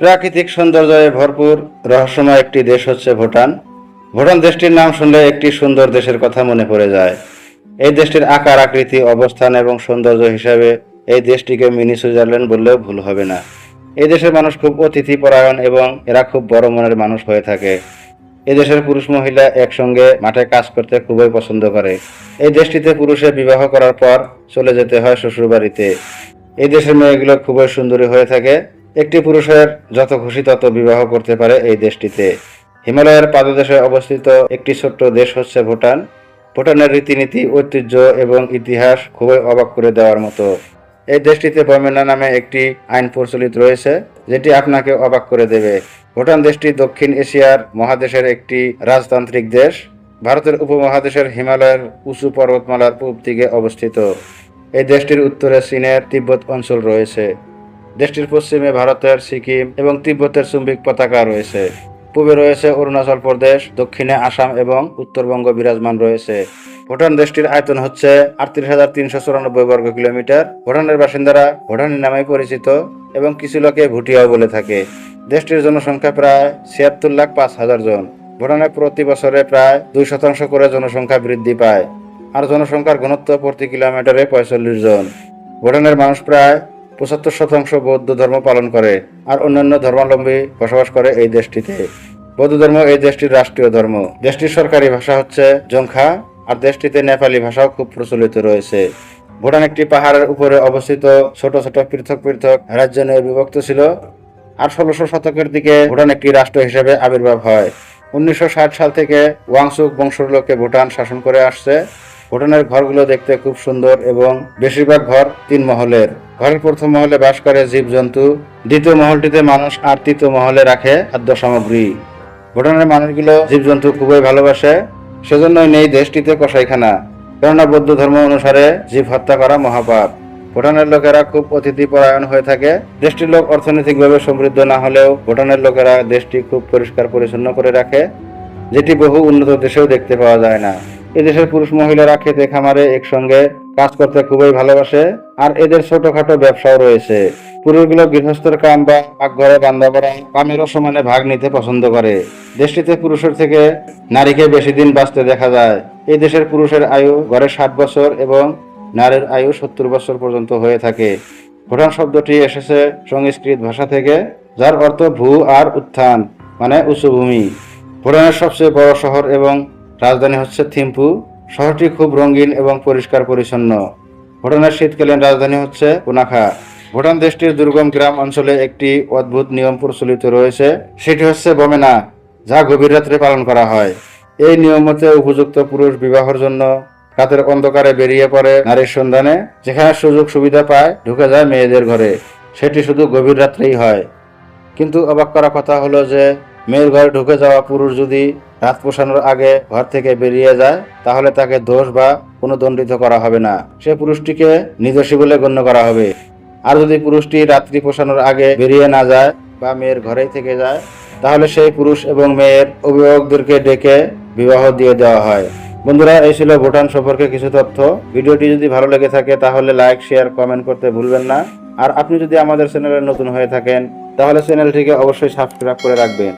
প্রাকৃতিক সৌন্দর্যে ভরপুর রহস্যময় একটি দেশ হচ্ছে ভুটান। ভুটান দেশটির নাম শুনলে একটি সুন্দর দেশের কথা মনে পড়ে যায়। এই দেশটির আকার, আকৃতি, অবস্থান এবং সৌন্দর্য হিসাবে এই দেশটিকে মিনি সুইজারল্যান্ড বললেও ভুল হবে না। এই দেশের মানুষ খুব অতিথি পরায়ণ এবং এরা খুব বড় মনের মানুষ হয়ে থাকে। এই দেশের পুরুষ মহিলা একসঙ্গে মাঠে কাজ করতে খুবই পছন্দ করে। এই দেশটিতে পুরুষের বিবাহ করার পর চলে যেতে হয় শ্বশুরবাড়িতে। এই দেশের মেয়েগুলো খুবই সুন্দরী হয়ে থাকে। একটি পুরুষের যত খুশি তত বিবাহ করতে পারে এই দেশটিতে। হিমালয়ের পাদদেশে অবস্থিত একটি ছোট্ট দেশ হচ্ছে ভুটান। ভুটানের রীতিনীতি, ঐতিহ্য এবং ইতিহাস খুবই অবাক করে দেওয়ার মতো। এই দেশটিতে বমেনা নামে একটি আইন প্রচলিত রয়েছে, যেটি আপনাকে অবাক করে দেবে। ভুটান দেশটি দক্ষিণ এশিয়ার মহাদেশের একটি রাজতান্ত্রিক দেশ। ভারতের উপমহাদেশের হিমালয়ের উঁচু পর্বতমালার পূব দিকে অবস্থিত। এই দেশটির উত্তরে চীনের তিব্বত অঞ্চল রয়েছে। দেশটির পশ্চিমে ভারতের, সিকিম এবং তিব্বতের চুম্বিক পতাকা রয়েছে। পূবে রয়েছে অরুণাচল প্রদেশ, দক্ষিণে আসাম এবং উত্তরবঙ্গ বিরাজমান রয়েছে। ভুটান দেশটির আয়তন হচ্ছে আটত্রিশ হাজার তিনশো চুরানব্বই বর্গ কিলোমিটার। ভুটানের বাসিন্দারা ভুটানি নামে পরিচিত এবং কিছু লোকে ভুটিয়াও বলে থাকে। দেশটির জনসংখ্যা প্রায় ছিয়াত্তর লাখ পাঁচ হাজার জন। ভুটানে প্রতি বছরে প্রায় দুই শতাংশ করে জনসংখ্যা বৃদ্ধি পায়। আর জনসংখ্যার ঘনত্ব প্রতি কিলোমিটারে পঁয়তাল্লিশ জন। ভুটানের মানুষ প্রায় পঁচাত্তর শতাংশ বৌদ্ধ ধর্ম পালন করে আর অন্যান্য ধর্মাবলম্বী বসবাস করে এই দেশটিতে। বৌদ্ধ ধর্ম এই দেশটির রাষ্ট্রীয় ধর্ম। দেশটির সরকারি ভাষা হচ্ছে জংখা আর দেশটিতে নেপালি ভাষাও খুব প্রচলিত রয়েছে। ভুটান একটি পাহাড়ের উপরে অবস্থিত ছোট ছোট পৃথক পৃথক রাজ্য নিয়ে বিভক্ত ছিল আর ষোলোশো শতকের দিকে ভুটান একটি রাষ্ট্র হিসেবে আবির্ভাব হয়। উনিশশো ষাট সাল থেকে ওয়াংসুক বংশের লোকে ভুটান শাসন করে আসছে। ভুটানের ঘরগুলো দেখতে খুব সুন্দর এবং বেশিরভাগ ঘর তিন মহলের। ঘরের প্রথম মহলে বাস করে জীবজন্তু, দ্বিতীয় মহলটিতে মানুষ আর তৃতীয় মহলে রাখে খাদ্য সামগ্রী। ভুটানের মানুষগুলো জীবজন্তু খুবই ভালোবাসে, সেজন্যই নেই দেশটিতে কসাইখানা। কেননা বৌদ্ধ ধর্ম অনুসারে জীব হত্যা করা মহাপাপ। ভুটানের লোকেরা খুব অতিথি পরায়ণ হয়ে থাকে। দেশটির লোক অর্থনৈতিকভাবে সমৃদ্ধ না হলেও ভুটানের লোকেরা দেশটি খুব পরিষ্কার পরিচ্ছন্ন করে রাখে, যেটি বহু উন্নত দেশেও দেখতে পাওয়া যায় না। এই দেশের পুরুষ মহিলারা খেতে খামারে একসঙ্গে কাজ করতে খুবই ভালোবাসে, আর এদের ছোটখাটো ব্যবসাও রয়েছে। পুরুষগুলো গৃহস্থের কাম বা পাকঘরে বান্ধা করা কামেরও সমানে ভাগ নিতে পছন্দ করে। দেশটিতে পুরুষের থেকে নারীকে বেশি দিন বাঁচতে দেখা যায়। এই দেশের পুরুষের আয়ু গড়ে ষাট বছর এবং নারীর আয়ু সত্তর বছর পর্যন্ত হয়ে থাকে। ভুটান শব্দটি এসেছে সংস্কৃত ভাষা থেকে, যার অর্থ ভূ আর উত্থান মানে উঁচু ভূমি ভুটানের সবচেয়ে বড় শহর এবং রাজধানী হচ্ছে থিম্পু। শহরটি খুব রঙিন এবং পরিষ্কার পরিচ্ছন্ন। ভুটানের শীতকালীন রাজধানী হচ্ছে পুনাখা। ভুটান দেশটির দুর্গম গ্রাম অঞ্চলে একটি অদ্ভুত নিয়ম প্রচলিত রয়েছে। সেটি হচ্ছে বমেনা, যা গভীর রাত্রে পালন করা হয়। এই নিয়ম মতে উপযুক্ত পুরুষ বিবাহের জন্য রাতের অন্ধকারে বেরিয়ে পড়ে নারীর সন্ধানে, যেখানে সুযোগ সুবিধা পায়, ঢুকে যায় মেয়েদের ঘরে। সেটি শুধু গভীর রাত্রেই হয়। কিন্তু অবাক করা কথা হলো যে মেয়ের ঘরে ঢুকে যাওয়া পুরুষ যদি রাত পোষানোর আগে ঘর থেকে বেরিয়ে যায়, তাহলে তাকে দোষ বা কোনো দণ্ডিত করা হবে না। সে পুরুষটিকে নিদোষী বলে গণ্য করা হবে। আর যদি পুরুষটি রাত্রি পোষানোর আগে বেরিয়ে না যায় বা মেয়ের ঘরেই থেকে যায়, তাহলে সেই পুরুষ এবং মেয়ের অভিভাবকদেরকে ডেকে বিবাহ দিয়ে দেওয়া হয়। বন্ধুরা, এই ছিল ভুটান সম্পর্কে কিছু তথ্য। ভিডিওটি যদি ভালো লেগে থাকে, তাহলে লাইক, শেয়ার, কমেন্ট করতে ভুলবেন না। আর আপনি যদি আমাদের চ্যানেলে নতুন হয়ে থাকেন, তাহলে চ্যানেলটিকে অবশ্যই সাবস্ক্রাইব করে রাখবেন।